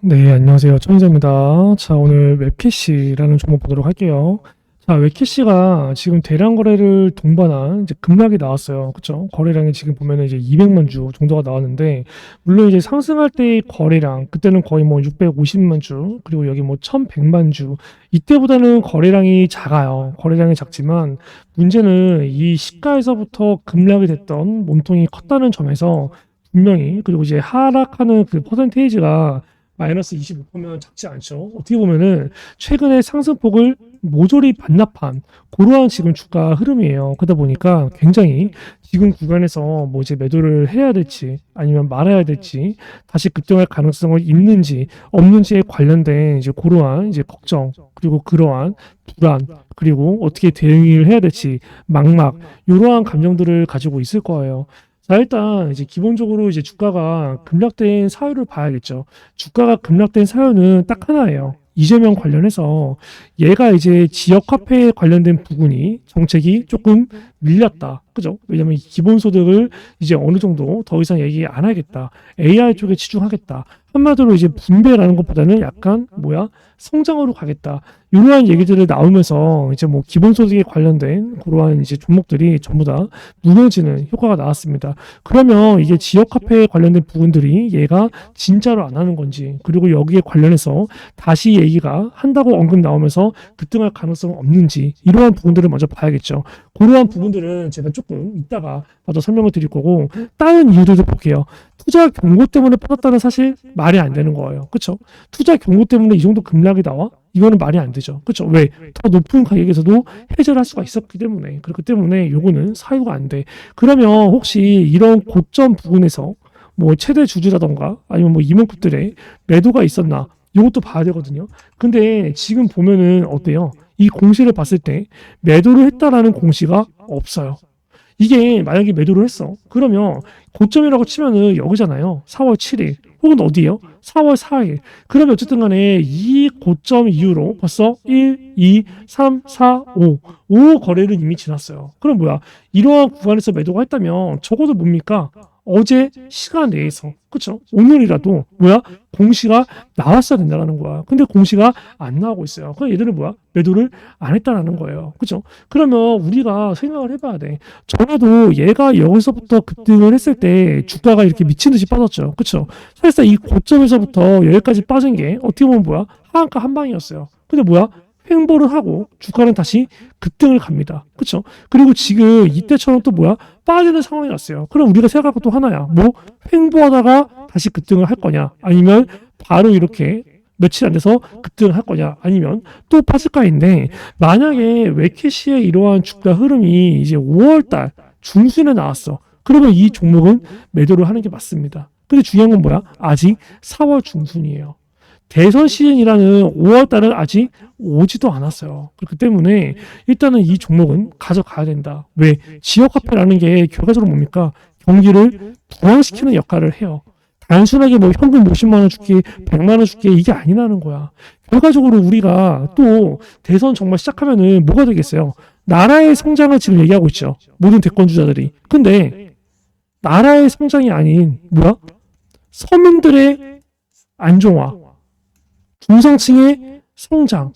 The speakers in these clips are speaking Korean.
네, 안녕하세요. 천희자입니다. 자, 오늘 웹캐시라는 종목 보도록 할게요. 자, 웹캐시가 지금 대량 거래를 동반한 이제 급락이 나왔어요. 그쵸? 거래량이 지금 보면은 이제 200만 주 정도가 나왔는데, 물론 이제 상승할 때의 거래량, 그때는 거의 뭐 650만 주, 그리고 여기 뭐 1100만 주, 이때보다는 거래량이 작아요. 거래량이 작지만, 문제는 이 시가에서부터 급락이 됐던 몸통이 컸다는 점에서 분명히, 그리고 이제 하락하는 그 퍼센테이지가 마이너스 25%면 작지 않죠. 어떻게 보면은 최근에 상승폭을 모조리 반납한 그러한 지금 주가 흐름이에요. 그러다 보니까 굉장히 지금 구간에서 뭐 이제 매도를 해야 될지 아니면 말아야 될지 다시 급등할 가능성을 있는지 없는지에 관련된 이제 그러한 이제 걱정 그리고 그러한 불안 그리고 어떻게 대응을 해야 될지 막막 이러한 감정들을 가지고 있을 거예요. 자, 일단 이제 기본적으로 이제 주가가 급락된 사유를 봐야겠죠. 주가가 급락된 사유는 딱 하나예요. 이재명 관련해서 얘가 이제 지역 화폐에 관련된 부분이 정책이 조금 밀렸다. 그죠? 왜냐면 기본소득을 이제 어느 정도 더 이상 얘기 안 하겠다. AI 쪽에 치중하겠다. 한마디로 이제 분배라는 것보다는 약간 뭐야? 성장으로 가겠다. 이러한 얘기들을 나오면서 이제 뭐 기본소득에 관련된 그러한 이제 종목들이 전부 다 무너지는 효과가 나왔습니다. 그러면 이게 지역 화폐에 관련된 부분들이 얘가 진짜로 안 하는 건지 그리고 여기에 관련해서 다시 얘기가 한다고 언급 나오면서 급등할 가능성은 없는지 이러한 부분들을 먼저 봐야겠죠. 그러한 부분들은 제가 조금 이따가 더 설명을 드릴 거고 다른 이유들도 볼게요. 투자 경고 때문에 빠졌다는 사실 말이 안 되는 거예요. 그렇죠? 투자 경고 때문에 이 정도 급락 이 나와? 이거는 말이 안 되죠. 그렇죠? 왜? 더 높은 가격에서도 해제를 할 수가 있었기 때문에 그렇기 때문에 요거는 사유가 안 돼. 그러면 혹시 이런 고점 부분에서 뭐 최대 주주라던가 아니면 뭐 임원급들의 매도가 있었나 이것도 봐야 되거든요. 근데 지금 보면은 어때요? 이 공시를 봤을 때 매도를 했다라는 공시가 없어요. 이게 만약에 매도를 했어. 그러면 고점이라고 치면은 여기잖아요. 4월 7일. 혹은 어디요? 4월 4일. 그러면 어쨌든 간에 이 고점 이후로 벌써 1, 2, 3, 4, 5. 5 거래는 이미 지났어요. 그럼 뭐야? 이러한 구간에서 매도가 했다면 적어도 뭡니까? 어제 시간 내에서 그쵸? 오늘이라도 뭐야? 공시가 나왔어야 된다는 거야. 근데 공시가 안 나오고 있어요. 그럼 얘들은 뭐야? 매도를 안 했다라는 거예요. 그쵸? 그러면 우리가 생각을 해봐야 돼. 적어도 얘가 여기서부터 급등을 했을 때 주가가 이렇게 미친 듯이 빠졌죠. 그쵸? 사실상 이 고점에서부터 여기까지 빠진 게 어떻게 보면 뭐야? 하한가 한 방이었어요. 근데 뭐야 횡보를 하고 주가는 다시 급등을 갑니다. 그렇죠? 그리고 지금 이때처럼 또 뭐야? 빠지는 상황이 났어요. 그럼 우리가 생각할 것도 하나야. 뭐 횡보하다가 다시 급등을 할 거냐? 아니면 바로 이렇게 며칠 안 돼서 급등을 할 거냐? 아니면 또 빠질까인데 만약에 웨캐시의 이러한 주가 흐름이 이제 5월 달 중순에 나왔어. 그러면 이 종목은 매도를 하는 게 맞습니다. 근데 중요한 건 뭐야? 아직 4월 중순이에요. 대선 시즌이라는 5월 달은 아직 오지도 않았어요. 그렇기 때문에 일단은 이 종목은 가져가야 된다. 왜? 지역 화폐라는 게 결과적으로 뭡니까? 경기를 부양시키는 역할을 해요. 단순하게 뭐 현금 50만 원 줄게, 100만 원 줄게 이게 아니라는 거야. 결과적으로 우리가 또 대선 정말 시작하면은 뭐가 되겠어요? 나라의 성장을 지금 얘기하고 있죠. 모든 대권주자들이. 근데 나라의 성장이 아닌 뭐야? 서민들의 안정화, 중상층의 성장,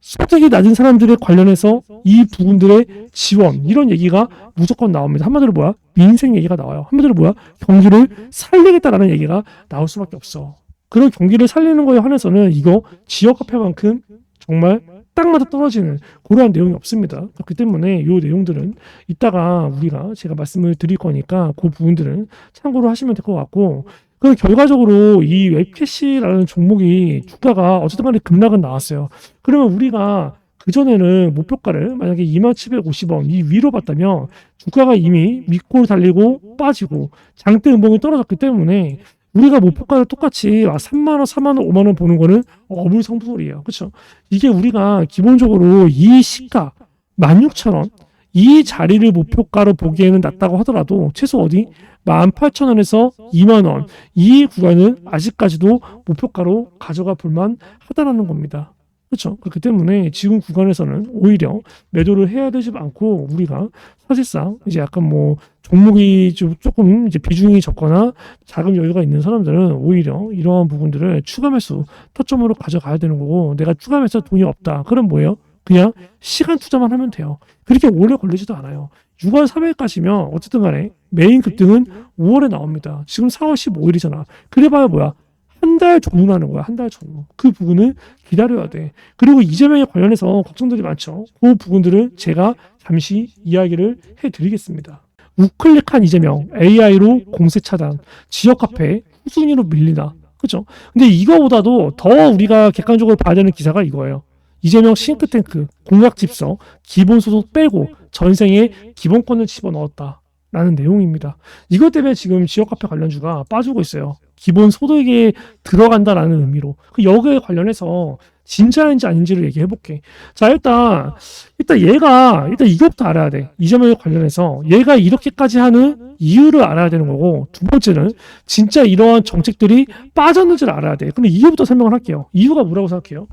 소득이 낮은 사람들에 관련해서 이 부분들의 지원 이런 얘기가 무조건 나옵니다. 한마디로 뭐야? 민생 얘기가 나와요. 한마디로 뭐야? 경기를 살리겠다라는 얘기가 나올 수밖에 없어. 그런 경기를 살리는 거에 한해서는 이거 지역 화폐만큼 정말 딱 맞아 떨어지는 그러한 내용이 없습니다. 그렇기 때문에 이 내용들은 이따가 우리가 제가 말씀을 드릴 거니까 그 부분들은 참고로 하시면 될 것 같고 그 결과적으로 이 웹캐시라는 종목이 주가가 어쨌든 간에 급락은 나왔어요. 그러면 우리가 그전에는 목표가를 만약에 2750원 이 위로 봤다면 주가가 이미 밑골 달리고 빠지고 장대 음봉이 떨어졌기 때문에 우리가 목표가를 똑같이 3만 원, 4만 원, 5만 원 보는 거는 어불성설이에요. 그렇죠? 이게 우리가 기본적으로 이 시가 16,000원 이 자리를 목표가로 보기에는 낮다고 하더라도 최소 어디 18,000원에서 2만 원 이 구간은 아직까지도 목표가로 가져가 볼만 하다라는 겁니다. 그렇죠. 그렇기 때문에 지금 구간에서는 오히려 매도를 해야 되지 않고 우리가 사실상 이제 약간 뭐 종목이 좀 조금 이제 비중이 적거나 자금 여유가 있는 사람들은 오히려 이러한 부분들을 추가 매수 타점으로 가져가야 되는 거고 내가 추가 매수 돈이 없다. 그럼 뭐예요? 그냥 시간 투자만 하면 돼요. 그렇게 오래 걸리지도 않아요. 6월 3일까지면 어쨌든 간에 메인 급등은 5월에 나옵니다. 지금 4월 15일이잖아. 그래봐야 뭐야? 한 달 전후 나는 거야. 한 달 전후. 그 부분은 기다려야 돼. 그리고 이재명에 관련해서 걱정들이 많죠. 그 부분들은 제가 잠시 이야기를 해드리겠습니다. 우클릭한 이재명, AI로 공세 차단, 지역 카페 후순위로 밀리나. 그죠? 근데 이거보다도 더 우리가 객관적으로 봐야 되는 기사가 이거예요. 이재명 싱크탱크, 공약 집서, 기본소득 빼고 전생에 기본권을 집어넣었다. 라는 내용입니다. 이것 때문에 지금 지역 카페 관련주가 빠지고 있어요. 기본 소득에 들어간다라는 의미로. 그 여기에 관련해서 진짜인지 아닌지를 얘기해 볼게. 자, 일단, 일단 얘가, 일단 이것부터 알아야 돼. 이재명에 관련해서 얘가 이렇게까지 하는 이유를 알아야 되는 거고, 두 번째는 진짜 이러한 정책들이 빠졌는지를 알아야 돼. 근데 이유부터 설명을 할게요. 이유가 뭐라고 생각해요?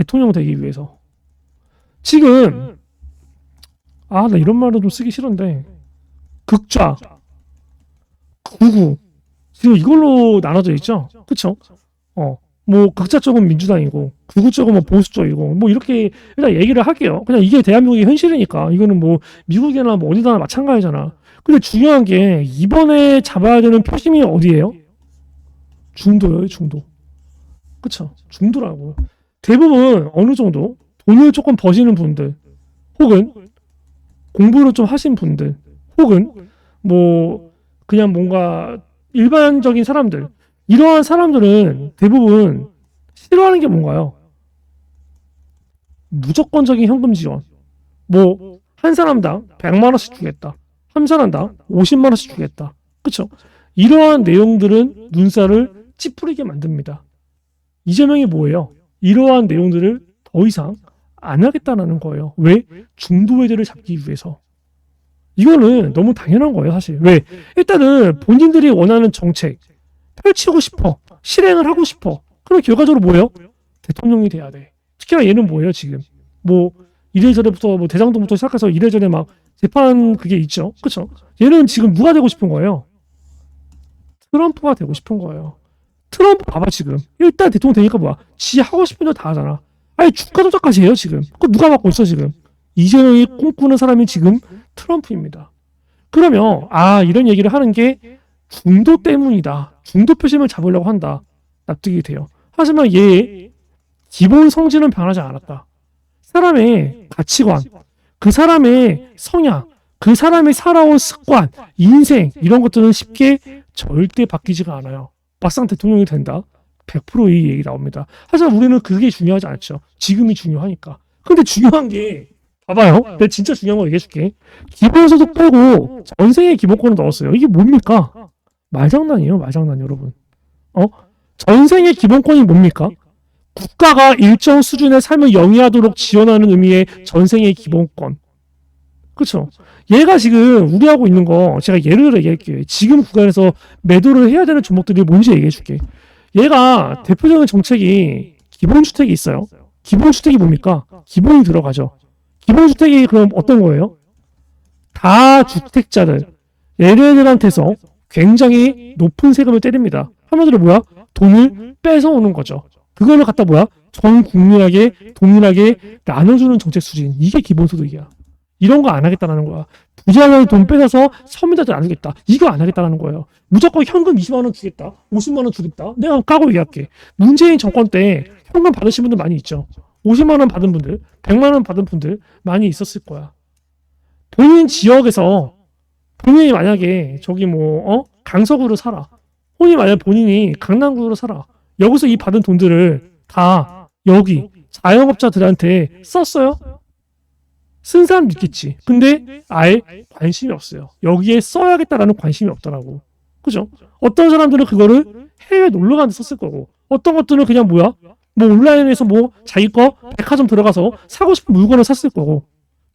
대통령 되기 위해서. 지금, 아, 나 이런 말은 좀 쓰기 싫은데, 극좌, 극우, 지금 이걸로 나눠져 있죠? 그쵸? 어, 뭐, 극좌 쪽은 민주당이고, 극우 쪽은 뭐 보수 쪽이고, 뭐 이렇게 일단 얘기를 할게요. 그냥 이게 대한민국의 현실이니까, 이거는 뭐, 미국이나 뭐 어디나 마찬가지잖아. 근데 중요한 게, 이번에 잡아야 되는 표심이 어디예요? 중도예요, 중도. 그쵸? 중도라고. 대부분 어느 정도 돈을 조금 버시는 분들, 혹은 공부를 좀 하신 분들, 혹은 뭐 그냥 뭔가 일반적인 사람들, 이러한 사람들은 대부분 싫어하는 게 뭔가요? 무조건적인 현금 지원. 뭐 한 사람당 100만 원씩 주겠다. 한 사람당 50만 원씩 주겠다. 그렇죠? 이러한 내용들은 눈살을 찌푸리게 만듭니다. 이재명이 뭐예요? 이러한 내용들을 더 이상 안 하겠다는 거예요. 왜? 중도 외대를 잡기 위해서. 이거는 너무 당연한 거예요, 사실. 왜? 일단은 본인들이 원하는 정책 펼치고 싶어. 실행을 하고 싶어. 그럼 결과적으로 뭐예요? 대통령이 돼야 돼. 특히나 얘는 뭐예요, 지금? 뭐 이래저래부터 뭐 대장동부터 시작해서 이래저래 막 재판 그게 있죠. 그렇죠? 얘는 지금 누가 되고 싶은 거예요? 트럼프가 되고 싶은 거예요. 트럼프 봐봐 지금. 일단 대통령 되니까 뭐야 지 하고 싶은 대로 다 하잖아. 아니 주가 조작까지 해요 지금. 그거 누가 맡고 있어 지금? 이재명이 꿈꾸는 사람이 지금 트럼프입니다. 그러면 아 이런 얘기를 하는 게 중도 때문이다. 중도 표심을 잡으려고 한다. 납득이 돼요. 하지만 얘 기본 성질은 변하지 않았다. 사람의 가치관 그 사람의 성향 그 사람이 살아온 습관 인생 이런 것들은 쉽게 절대 바뀌지가 않아요 막상 대통령이 된다. 100%이 얘기 나옵니다. 하지만 우리는 그게 중요하지 않죠. 지금이 중요하니까. 근데 중요한 게 봐봐요. 내가 진짜 중요한 거 얘기해줄게. 기본소득 빼고 전생에 기본권을 넣었어요. 이게 뭡니까? 말장난이에요. 말장난 여러분. 어? 전생의 기본권이 뭡니까? 국가가 일정 수준의 삶을 영위하도록 지원하는 의미의 전생의 기본권. 그렇죠? 얘가 지금 우려하고 있는 거 제가 예를 얘기할게요. 지금 구간에서 매도를 해야 되는 종목들이 뭔지 얘기해 줄게. 얘가 대표적인 정책이 기본주택이 있어요. 기본주택이 뭡니까? 기본이 들어가죠. 기본주택이 그럼 어떤 거예요? 다 주택자들, 얘네들한테서 굉장히 높은 세금을 때립니다. 한마디로 뭐야? 돈을 뺏어오는 거죠. 그거를 갖다 뭐야? 전 국민에게 동일하게 나눠주는 정책 수준. 이게 기본소득이야. 이런 거 안 하겠다라는 거야. 부자들 돈 뺏어서 서민들한테 나누겠다. 이거 안 하겠다라는 거예요. 무조건 현금 20만 원 주겠다. 50만 원 주겠다. 내가 까고 얘기할게. 문재인 정권 때 현금 받으신 분들 많이 있죠. 50만 원 받은 분들, 100만 원 받은 분들 많이 있었을 거야. 본인 지역에서 본인이 만약에 저기 뭐 어? 강서구로 살아. 본인이 만약 본인이 강남구로 살아. 여기서 이 받은 돈들을 다 여기 자영업자들한테 썼어요? 쓴 사람도 있겠지. 근데 아예 관심이 없어요. 여기에 써야겠다라는 관심이 없더라고. 그죠? 어떤 사람들은 그거를 해외 놀러 가는데 썼을 거고, 어떤 것들은 그냥 뭐야? 뭐 온라인에서 뭐 자기 거 백화점 들어가서 사고 싶은 물건을 샀을 거고,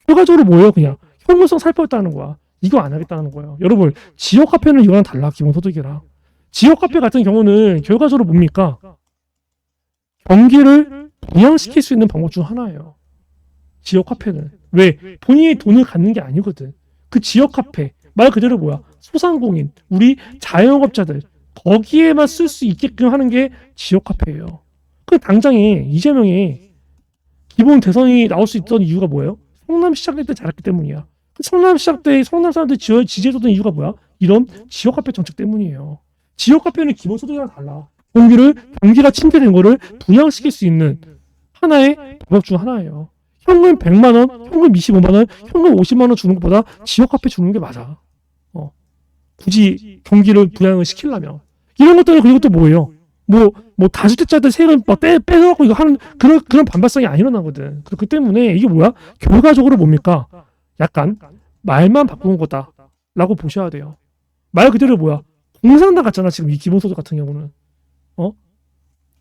결과적으로 뭐예요? 그냥 현금성 살펴했다는 거야. 이거 안 하겠다는 거예요. 여러분, 지역 카페는 이거랑 달라, 기본 소득이랑. 지역 카페 같은 경우는 결과적으로 뭡니까? 경기를 부양시킬 수 있는 방법 중 하나예요. 지역 화폐는. 왜? 본인이 돈을 갖는 게 아니거든. 그 지역 화폐. 말 그대로 뭐야? 소상공인, 우리 자영업자들, 거기에만 쓸 수 있게끔 하는 게 지역 화폐예요. 그 당장에 이재명이 기본 대선이 나올 수 있던 이유가 뭐예요? 성남시장 때 잘했기 때문이야. 그 성남시장 때 성남 사람들 지어 지지해줬던 이유가 뭐야? 이런 지역 화폐 정책 때문이에요. 지역 화폐는 기본 소득이랑 달라. 경기를 경기가 침체된 거를 부양시킬 수 있는 하나의 방법 중 하나예요. 현금 100만 원, 현금 25만 원, 현금 50만 원 주는 것보다 지역 화폐 주는 게 맞아. 어. 굳이 경기를 부양을 시키려면 이런 것들은 그리고 또 뭐예요? 뭐, 뭐, 다주택자들 세금 막 빼, 빼갖고 이거 하는 그런, 그런 반발성이 안 일어나거든. 그렇기 때문에 이게 뭐야? 결과적으로 뭡니까? 약간 말만 바꾸는 거다. 라고 보셔야 돼요. 말 그대로 뭐야? 공산당 같잖아, 지금 이 기본소득 같은 경우는. 어?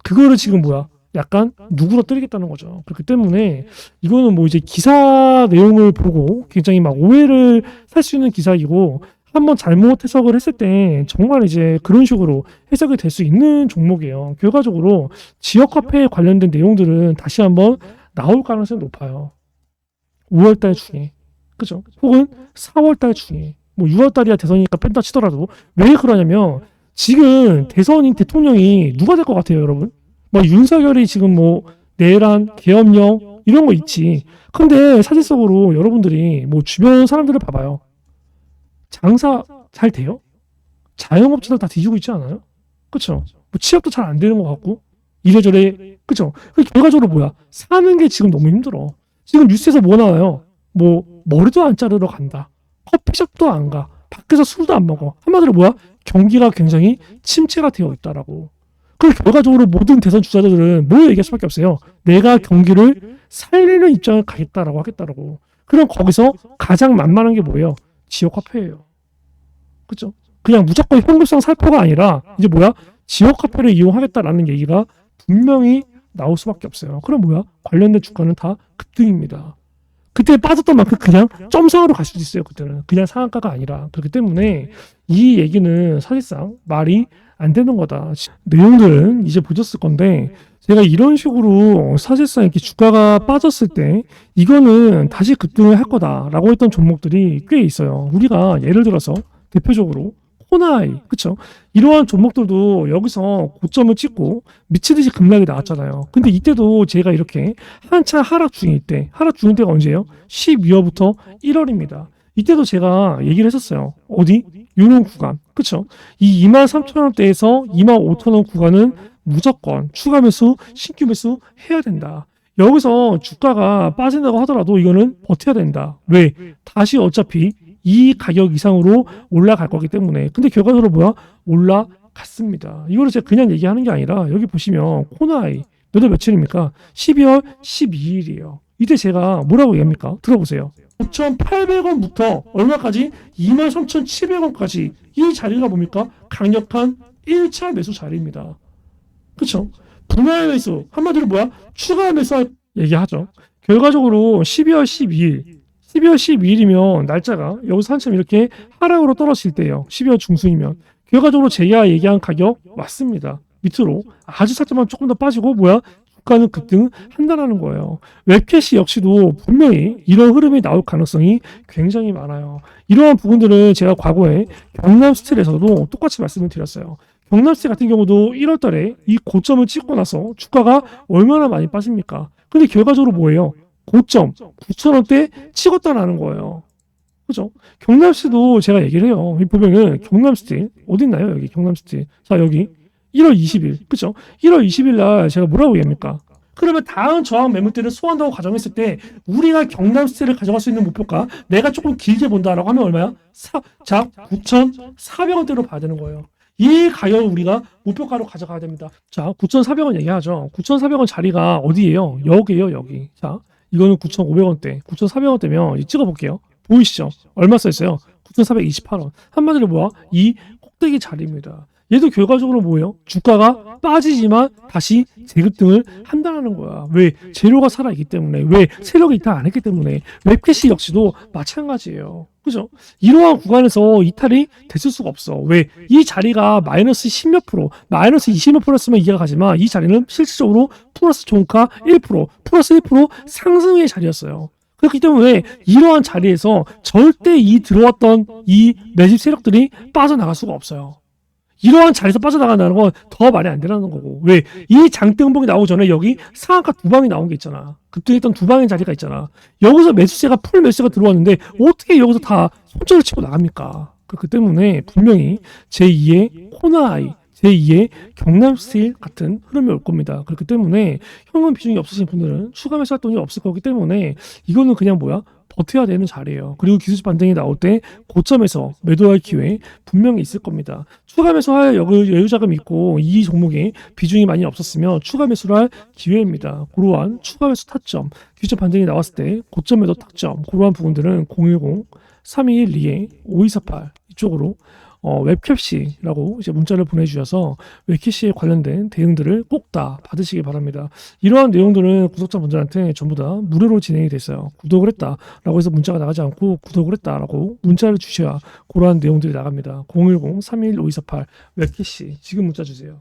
그거를 지금 뭐야? 약간 누구러뜨리겠다는 거죠. 그렇기 때문에 이거는 뭐 이제 기사 내용을 보고 굉장히 막 오해를 살 수 있는 기사이고 한번 잘못 해석을 했을 때 정말 이제 그런 식으로 해석이 될 수 있는 종목이에요. 결과적으로 지역 화폐에 관련된 내용들은 다시 한번 나올 가능성이 높아요. 5월달 중에. 그죠? 혹은 4월달 중에. 뭐 6월달이야 대선이니까 뺀다 치더라도 왜 그러냐면 지금 대선인 대통령이 누가 될 것 같아요, 여러분? 뭐 윤석열이 지금 뭐 내란, 계엄령 이런 거 있지. 근데 사실적으로 여러분들이 뭐 주변 사람들을 봐봐요. 장사 잘 돼요? 자영업자들 다 뒤지고 있지 않아요? 그쵸? 뭐 취업도 잘 안 되는 것 같고 이래저래 그쵸? 그 결과적으로 뭐야? 사는 게 지금 너무 힘들어. 지금 뉴스에서 뭐 나와요? 뭐 머리도 안 자르러 간다. 커피숍도 안 가. 밖에서 술도 안 먹어. 한마디로 뭐야? 경기가 굉장히 침체가 되어 있다라고. 그 결과적으로 모든 대선 주자들은 뭘 얘기할 수밖에 없어요. 내가 경기를 살리는 입장을 가겠다라고 하겠다라고. 그럼 거기서 가장 만만한 게 뭐예요? 지역 화폐예요. 그죠? 그냥 무조건 현금성 살포가 아니라 이제 뭐야? 지역 화폐를 이용하겠다라는 얘기가 분명히 나올 수밖에 없어요. 그럼 뭐야? 관련된 주가는 다 급등입니다. 그때 빠졌던 만큼 그냥 점상으로 갈 수도 있어요. 그때는 그냥 상한가가 아니라 그렇기 때문에 이 얘기는 사실상 말이 안 되는 거다. 내용들은 이제 보셨을 건데 제가 이런 식으로 사실상 이렇게 주가가 빠졌을 때 이거는 다시 급등을 할 거다라고 했던 종목들이 꽤 있어요. 우리가 예를 들어서 대표적으로 호나이. 그쵸? 이러한 종목들도 여기서 고점을 찍고 미치듯이 급락이 나왔잖아요. 근데 이때도 제가 이렇게 한참 하락 중일 때 하락 중일 때가 언제예요? 12월부터 1월입니다. 이때도 제가 얘기를 했었어요. 어디? 요런 구간. 그쵸? 이 2만 3천 원대에서 2만 5천 원 구간은 무조건 추가 매수 신규 매수 해야 된다. 여기서 주가가 빠진다고 하더라도 이거는 버텨야 된다. 왜? 다시 어차피 이 가격 이상으로 올라갈 거기 때문에. 근데 결과적으로 뭐야? 올라갔습니다. 이거를 제가 그냥 얘기하는 게 아니라 여기 보시면 코나이 몇 월 며칠입니까? 12월 12일이에요. 이때 제가 뭐라고 얘기합니까? 들어보세요. 9,800원부터 얼마까지? 23,700원까지. 이 자리가 뭡니까? 강력한 1차 매수 자리입니다. 그쵸? 분할 매수. 한마디로 뭐야? 추가 매수 얘기하죠. 결과적으로 12월 12일 12월 12일이면 날짜가 여기서 한참 이렇게 하락으로 떨어질 때예요. 12월 중순이면 결과적으로 제가 얘기한 가격 맞습니다. 밑으로 아주 살짝만 조금 더 빠지고 뭐야 주가는 급등한다라는 거예요. 웹캐시 역시도 분명히 이런 흐름이 나올 가능성이 굉장히 많아요. 이러한 부분들은 제가 과거에 경남 스틸에서도 똑같이 말씀을 드렸어요. 경남 스틸 같은 경우도 1월 달에 이 고점을 찍고 나서 주가가 얼마나 많이 빠집니까? 근데 결과적으로 뭐예요? 고점 9,000원대 찍었다라는 거예요. 그죠? 경남시도 제가 얘기를 해요. 보면은 경남스틸 어디 있나요? 여기 경남스틸. 자 여기 1월 20일 그죠? 1월 20일 날 제가 뭐라고 얘기합니까? 그러면 다음 저항 매물대를 소화한다고 가정했을 때 우리가 경남스틸을 가져갈 수 있는 목표가 내가 조금 길게 본다라고 하면 얼마야? 사, 자 9,400원대로 봐야 되는 거예요. 이 가격을 우리가 목표가로 가져가야 됩니다. 자 9,400원 얘기하죠. 9,400원 자리가 어디예요? 여기에요 여기. 자 이거는 9,500원대, 9,400원대면 찍어볼게요. 보이시죠? 얼마 써 있어요? 9,428원. 한마디로 뭐야? 이 꼭대기 자리입니다. 얘도 결과적으로 뭐예요? 주가가 빠지지만 다시 재급등을 한다는 거야. 왜? 재료가 살아있기 때문에. 왜? 세력이 이탈 안 했기 때문에. 웹캐시 역시도 마찬가지예요. 그죠? 이러한 구간에서 이탈이 됐을 수가 없어. 왜? 이 자리가 마이너스 10몇 프로, 마이너스 20몇 프로였으면 이해가 가지만 이 자리는 실질적으로 플러스 종가 1%, 플러스 1% 상승의 자리였어요. 그렇기 때문에 이러한 자리에서 절대 이 들어왔던 이 매집 세력들이 빠져나갈 수가 없어요. 이러한 자리에서 빠져나간다는 건 더 말이 안 되라는 거고. 왜? 이 장대음봉이 나오기 전에 여기 상한가 두 방이 나온 게 있잖아. 급등했던 두 방의 자리가 있잖아. 여기서 매수세가 풀 매수세가 들어왔는데 어떻게 여기서 다 손절을 치고 나갑니까? 그 때문에 분명히 제2의 코나아이, 제2의 경남 스틸 같은 흐름이 올 겁니다. 그렇기 때문에 현금 비중이 없으신 분들은 추가 매수할 돈이 없을 거기 때문에 이거는 그냥 뭐야? 버텨야 되는 자리예요. 그리고 기술적 반등이 나올 때 고점에서 매도할 기회 분명히 있을 겁니다. 추가 매수할 여유, 자금이 있고 이 종목에 비중이 많이 없었으면 추가 매수를 할 기회입니다. 그러한 추가 매수 타점, 기술적 반등이 나왔을 때 고점 매도 타점, 그러한 부분들은 010 3212에 5248 이쪽으로 어, 웹캡시라고 이제 문자를 보내주셔서 웹캐시에 관련된 대응들을 꼭 다 받으시기 바랍니다. 이러한 내용들은 구독자분들한테 전부 다 무료로 진행이 됐어요. 구독을 했다라고 해서 문자가 나가지 않고 구독을 했다라고 문자를 주셔야 그러한 내용들이 나갑니다. 010-321-5248 웹캐시 지금 문자 주세요.